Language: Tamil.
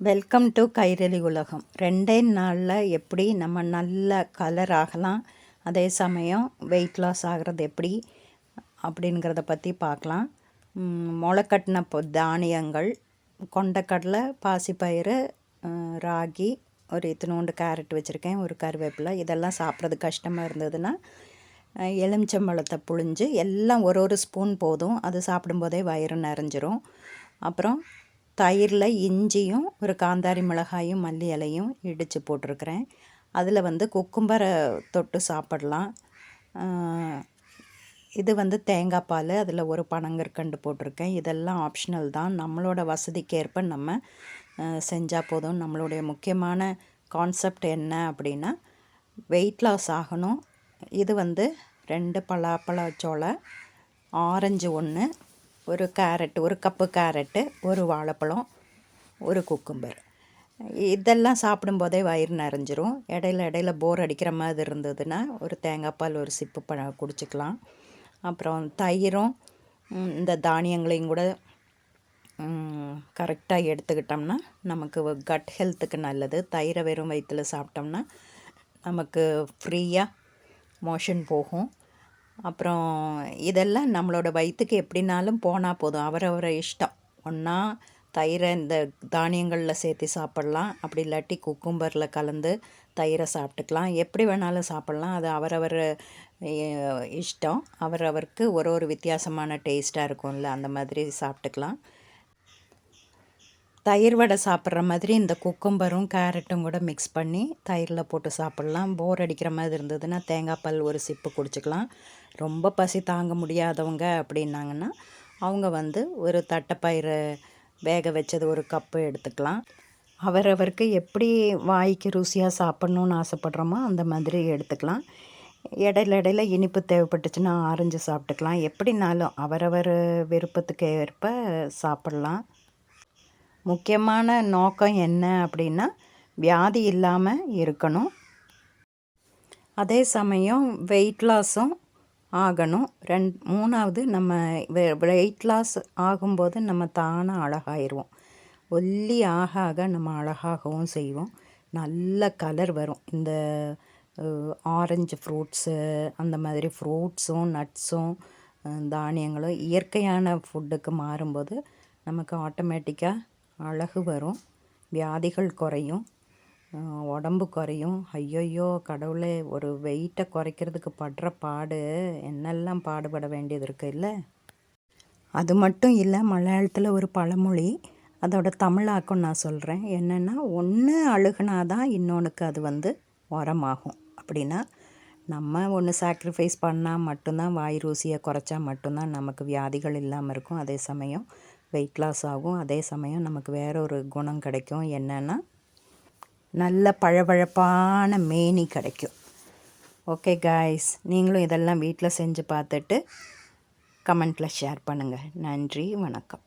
வெல்கம் டு கைரளி உலகம் ரெண்டே நாளில் எப்படி நம்ம நல்ல கலர் ஆகலாம் அதே சமயம் வெயிட் லாஸ் ஆகிறது எப்படி அப்படிங்கிறத பற்றி பார்க்கலாம் முளைக்கட்டின பொ தானியங்கள் கொண்டக்கடலை பாசிப்பயிறு ராகி ஒரு இத்தினோண்டு கேரட் வச்சுருக்கேன் ஒரு கருவேப்பிலை இதெல்லாம் சாப்பிட்றது கஷ்டமாக இருந்ததுன்னா எலுமிச்சம்பழத்தை புழிஞ்சு எல்லாம் ஒரு ஒரு ஸ்பூன் போதும் அது சாப்பிடும்போதே வயிறு நிறைஞ்சிரும் அப்புறம் தயிரில் இஞ்சியும் ஒரு காந்தாரி மிளகாயும் மல்லி இலையும் இடித்து போட்டிருக்கிறேன். அதில் வந்து குக்கும்பரை தொட்டு சாப்பிடலாம். இது வந்து தேங்காய் பால் அதில் ஒரு பனங்கற்கண்டு போட்டிருக்கேன். இதெல்லாம் ஆப்ஷனல் தான். நம்மளோட வசதிக்கேற்ப நம்ம செஞ்சால் போதும். நம்மளுடைய முக்கியமான கான்செப்ட் என்ன அப்படின்னா வெயிட் லாஸ் ஆகணும். இது வந்து ரெண்டு பலாப்பழச்சோளை ஆரஞ்சு ஒன்று ஒரு கேரட் ஒரு கப்பு கேரட்டு ஒரு வாழைப்பழம் ஒரு குக்கும்பர் இதெல்லாம் சாப்பிடும்போதே வயிறு நிறைஞ்சிரும். இடையில இடையில போர் அடிக்கிற மாதிரி இருந்ததுன்னா ஒரு தேங்காய் பால் ஒரு சிப்பு ப குடிச்சிக்கலாம். அப்புறம் தயிரும் இந்த தானியங்களையும் கூட கரெக்டாக எடுத்துக்கிட்டோம்னா நமக்கு கட் ஹெல்த்துக்கு நல்லது. தயிரை வெறும் வயிற்றுல சாப்பிட்டோம்னா நமக்கு ஃப்ரீயாக மோஷன் போகும். அப்புறம் இதெல்லாம் நம்மளோட வயிற்றுக்கு எப்படினாலும் போனால் போதும். அவரவரை இஷ்டம். ஒன்றா தயிரை இந்த தானியங்களில் சேர்த்து சாப்பிட்லாம். அப்படி இல்லாட்டி குக்கும்பரில் கலந்து தயிரை சாப்பிட்டுக்கலாம். எப்படி வேணாலும் சாப்பிட்லாம். அது அவரவர் இஷ்டம். அவரவருக்கு ஒரு ஒரு வித்தியாசமான டேஸ்ட்டாக இருக்கும்ல. அந்த மாதிரி சாப்பிட்டுக்கலாம். தயிர் வடை சாப்பிட்ற மாதிரி இந்த குக்கும்பரும் கேரட்டும் கூட மிக்ஸ் பண்ணி தயிரில் போட்டு சாப்பிட்லாம். போர் அடிக்கிற மாதிரி இருந்ததுன்னா தேங்காய் பால் ஒரு சிப்பு குடிச்சிக்கலாம். ரொம்ப பசி தாங்க முடியாதவங்க அப்படின்னாங்கன்னா அவங்க வந்து ஒரு தட்டைப்பயிறு வேக வச்சது ஒரு கப்பு எடுத்துக்கலாம். அவரவருக்கு எப்படி வாய்க்கு ருசியாக சாப்பிட்ணுன்னு ஆசைப்பட்றோமோ அந்த மாதிரி எடுத்துக்கலாம். இடையில இடையில இனிப்பு தேவைப்பட்டுச்சுன்னா ஆரஞ்சு சாப்பிட்டுக்கலாம். எப்படினாலும் அவரவர் விருப்பத்துக்கு ஏற்ப சாப்பிட்லாம். முக்கியமான நோக்கம் என்ன அப்படின்னா வியாதி இல்லாமல் இருக்கணும். அதே சமயம் வெயிட் லாஸும் ஆகணும். ரெண்ட் மூணாவது நம்ம வெயிட் லாஸ் ஆகும்போது நம்ம தானாக அழகாயிருவோம். ஒல்லி ஆக ஆக நம்ம அழகாகவும் செய்வோம். நல்ல கலர் வரும். இந்த ஆரஞ்சு ஃப்ரூட்ஸு அந்த மாதிரி ஃப்ரூட்ஸும் நட்ஸும் தானியங்களும் இயற்கையான ஃபுட்டுக்கு மாறும்போது நமக்கு ஆட்டோமேட்டிக்காக அழகு வரும். வியாதிகள் குறையும். உடம்பு குறையும். ஐயோயோ கடவுளே ஒரு வெயிட்டை குறைக்கிறதுக்கு படுற பாடு என்னெல்லாம் பாடுபட வேண்டியது இருக்கு இல்லை? அது மட்டும் இல்லை மலையாளத்தில் ஒரு பழமொழி அதோட தமிழாக்கம் நான் சொல்கிறேன் என்னென்னா ஒன்று அழுகுனாதான் இன்னொன்றுக்கு அது வந்து உரமாகும். அப்படின்னா நம்ம ஒன்று சாக்ரிஃபைஸ் பண்ணால் மட்டும்தான் வாய் ருசியை குறைச்சா மட்டும்தான் நமக்கு வியாதிகள் இல்லாமல் இருக்கும். அதே சமயம் வெயிட் லாஸ் ஆகும். அதே சமயம் நமக்கு வேற ஒரு குணம் கிடைக்கும். என்னென்னா நல்ல பழபழப்பான மேனி கிடைக்கும். ஓகே காய்ஸ் நீங்களும் இதெல்லாம் வீட்டில் செஞ்சு பார்த்துட்டு கமெண்ட்டில் ஷேர் பண்ணுங்கள் நன்றி வணக்கம்.